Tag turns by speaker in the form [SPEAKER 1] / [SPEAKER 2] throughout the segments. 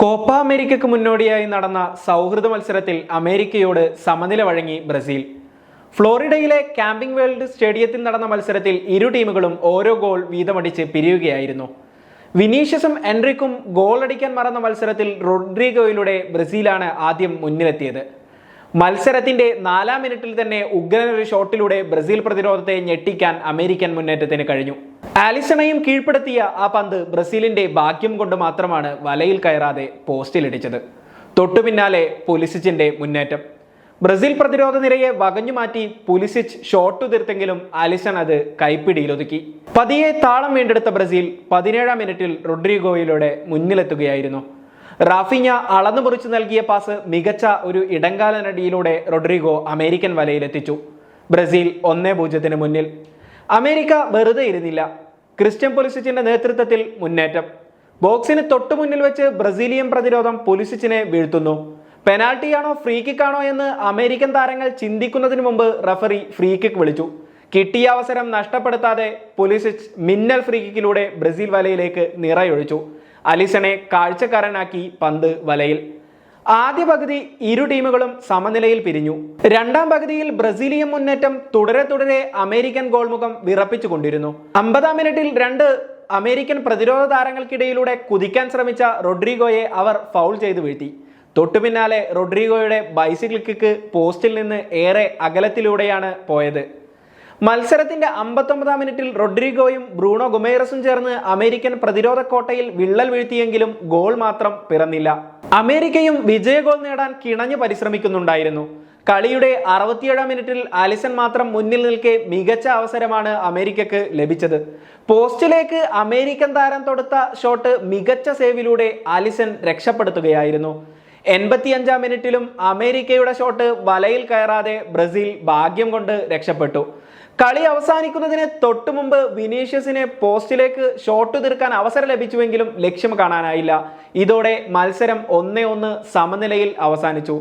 [SPEAKER 1] Copa അമേരിക്കയ്ക്ക് മുന്നോടിയായി നടന്ന സൗഹൃദ മത്സരത്തിൽ അമേരിക്കയോട് സമനില വഴങ്ങി ബ്രസീൽ. ഫ്ലോറിഡയിലെ ക്യാമ്പിംഗ് വേൾഡ് സ്റ്റേഡിയത്തിൽ നടന്ന മത്സരത്തിൽ ഇരു ടീമുകളും ഓരോ ഗോൾ വീതമടിച്ച് പിരിയുകയായിരുന്നു. വിനീഷ്യസും എൻറിക്കും ഗോളടിക്കാൻ മറന്ന മത്സരത്തിൽ റോഡ്രിഗോയിലൂടെ ബ്രസീലാണ് ആദ്യം മുന്നിലെത്തിയത്. മത്സരത്തിന്റെ നാലാം മിനിറ്റിൽ തന്നെ ഉഗ്രനൊരു ഷോട്ടിലൂടെ ബ്രസീൽ പ്രതിരോധത്തെ ഞെട്ടിക്കാൻ അമേരിക്കൻ മുന്നേറ്റത്തിന് കഴിഞ്ഞു. ആലിസണയും കീഴ്പ്പെടുത്തിയ ആ പന്ത് ബ്രസീലിന്റെ ഭാഗ്യം കൊണ്ട് മാത്രമാണ് വലയിൽ കയറാതെ പോസ്റ്റിലിടിച്ചത്. തൊട്ടു പിന്നാലെ പുലിസിച്ചിന്റെ മുന്നേറ്റം. ബ്രസീൽ പ്രതിരോധ നിരയെ വകഞ്ഞു മാറ്റി പുലിസിച്ച് ഷോട്ട് തീർത്തെങ്കിലും ആലിസൺ അത് കൈപ്പിടിയിലൊതുക്കി. പതിയെ താളം വീണ്ടെടുത്ത ബ്രസീൽ പതിനേഴാം മിനിറ്റിൽ റൊഡ്രിഗോയിലൂടെ മുന്നിലെത്തുകയായിരുന്നു. റാഫിഞ്ഞ അളന്നു മുറിച്ച് നൽകിയ പാസ് മികച്ച ഒരു ഇടങ്കാലനടിയിലൂടെ റൊഡ്രിഗോ അമേരിക്കൻ വലയിലെത്തിച്ചു. ബ്രസീൽ ഒന്നേ പൂജ്യത്തിന് മുന്നിൽ. അമേരിക്ക വെറുതെ ഇരുന്നില്ല. ക്രിസ്ത്യൻ പൊലിസിച്ചിന്റെ നേതൃത്വത്തിൽ മുന്നേറ്റം. ബോക്സിന് തൊട്ടു മുന്നിൽ വെച്ച് ബ്രസീലിയൻ പ്രതിരോധം പൊലിസിച്ചിനെ വീഴ്ത്തുന്നു. പെനാൽറ്റിയാണോ ഫ്രീ കിക്കാണോ എന്ന് അമേരിക്കൻ താരങ്ങൾ ചിന്തിക്കുന്നതിന് മുമ്പ് റഫറി ഫ്രീ കിക്ക് വിളിച്ചു. കിട്ടിയ അവസരം നഷ്ടപ്പെടുത്താതെ പൊലിസിച്ച് മിന്നൽ ഫ്രീ കിക്കിലൂടെ ബ്രസീൽ വലയിലേക്ക് നിറയൊഴിച്ചു. അലിസണെ കാഴ്ചക്കാരനാക്കി പന്ത് വലയിൽ. ആദ്യ പകുതി ഇരു ടീമുകളും സമനിലയിൽ പിരിഞ്ഞു. രണ്ടാം പകുതിയിൽ ബ്രസീലിയൻ മുന്നേറ്റം തുടരെ തുടരെ അമേരിക്കൻ ഗോൾമുഖം വിറപ്പിച്ചുകൊണ്ടിരുന്നു. അമ്പതാം മിനിറ്റിൽ രണ്ട് അമേരിക്കൻ പ്രതിരോധ താരങ്ങൾക്കിടയിലൂടെ കുതിക്കാൻ ശ്രമിച്ച റൊഡ്രിഗോയെ അവർ ഫൗൾ ചെയ്ത് വീഴ്ത്തി. തൊട്ടു പിന്നാലെ റൊഡ്രിഗോയുടെ ബൈസിക്കിൾ കിക്ക് പോസ്റ്റിൽ നിന്ന് ഏറെ അകലത്തിലൂടെയാണ് പോയത്. മത്സരത്തിന്റെ അമ്പത്തൊമ്പതാം മിനിറ്റിൽ റൊഡ്രിഗോയും ബ്രൂണോ ഗുമേറസും ചേർന്ന് അമേരിക്കൻ പ്രതിരോധ കോട്ടയിൽ വിള്ളൽ വീഴ്ത്തിയെങ്കിലും ഗോൾ മാത്രം പിറന്നില്ല. അമേരിക്കയും വിജയ ഗോൾ നേടാൻ കിണഞ്ഞു പരിശ്രമിക്കുന്നുണ്ടായിരുന്നു. കളിയുടെ അറുപത്തിയേഴാം മിനിറ്റിൽ ആലിസൺ മാത്രം മുന്നിൽ നിൽക്കെ മികച്ച അവസരമാണ് അമേരിക്കക്ക് ലഭിച്ചത്. പോസ്റ്റിലേക്ക് അമേരിക്കൻ താരം തൊടുത്ത ഷോട്ട് മികച്ച സേവിലൂടെ ആലിസൺ രക്ഷപ്പെടുത്തുകയായിരുന്നു. എൺപത്തിയഞ്ചാം മിനിറ്റിലും അമേരിക്കയുടെ ഷോട്ട് വലയിൽ കയറാതെ ബ്രസീൽ ഭാഗ്യം കൊണ്ട് രക്ഷപ്പെട്ടു. കളി അവസാനിക്കുന്നതിന് തൊട്ടു മുമ്പ് വിനീഷ്യസിനെ പോസ്റ്റിലേക്ക് ഷോട്ട് തീർക്കാൻ അവസരം ലഭിച്ചുവെങ്കിലും ലക്ഷ്യം കാണാനായില്ല. ഇതോടെ മത്സരം ഒന്നേ ഒന്ന് സമനിലയിൽ അവസാനിച്ചു.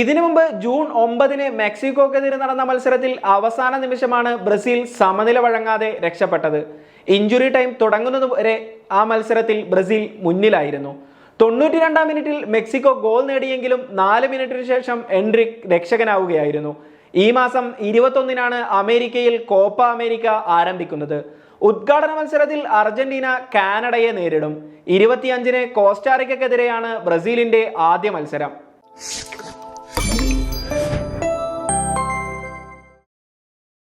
[SPEAKER 1] ഇതിനു മുമ്പ് ജൂൺ ഒമ്പതിന് മെക്സിക്കോക്കെതിരെ നടന്ന മത്സരത്തിൽ അവസാന നിമിഷമാണ് ബ്രസീൽ സമനില വഴങ്ങാതെ രക്ഷപ്പെട്ടത്. ഇഞ്ചുറി ടൈം തുടങ്ങുന്നത് വരെ ആ മത്സരത്തിൽ ബ്രസീൽ മുന്നിലായിരുന്നു. തൊണ്ണൂറ്റി രണ്ടാം മിനിറ്റിൽ മെക്സിക്കോ ഗോൾ നേടിയെങ്കിലും നാല് മിനിറ്റിന് ശേഷം എൻട്രിക് രക്ഷകനാവുകയായിരുന്നു. ഈ മാസം ഇരുപത്തൊന്നിനാണ് അമേരിക്കയിൽ കോപ്പ അമേരിക്ക ആരംഭിക്കുന്നത്. ഉദ്ഘാടന മത്സരത്തിൽ അർജന്റീന കാനഡയെ നേരിടും. ഇരുപത്തിയഞ്ചിന് കോസ്റ്റാറിക്കക്കെതിരെയാണ് ബ്രസീലിന്റെ ആദ്യ മത്സരം.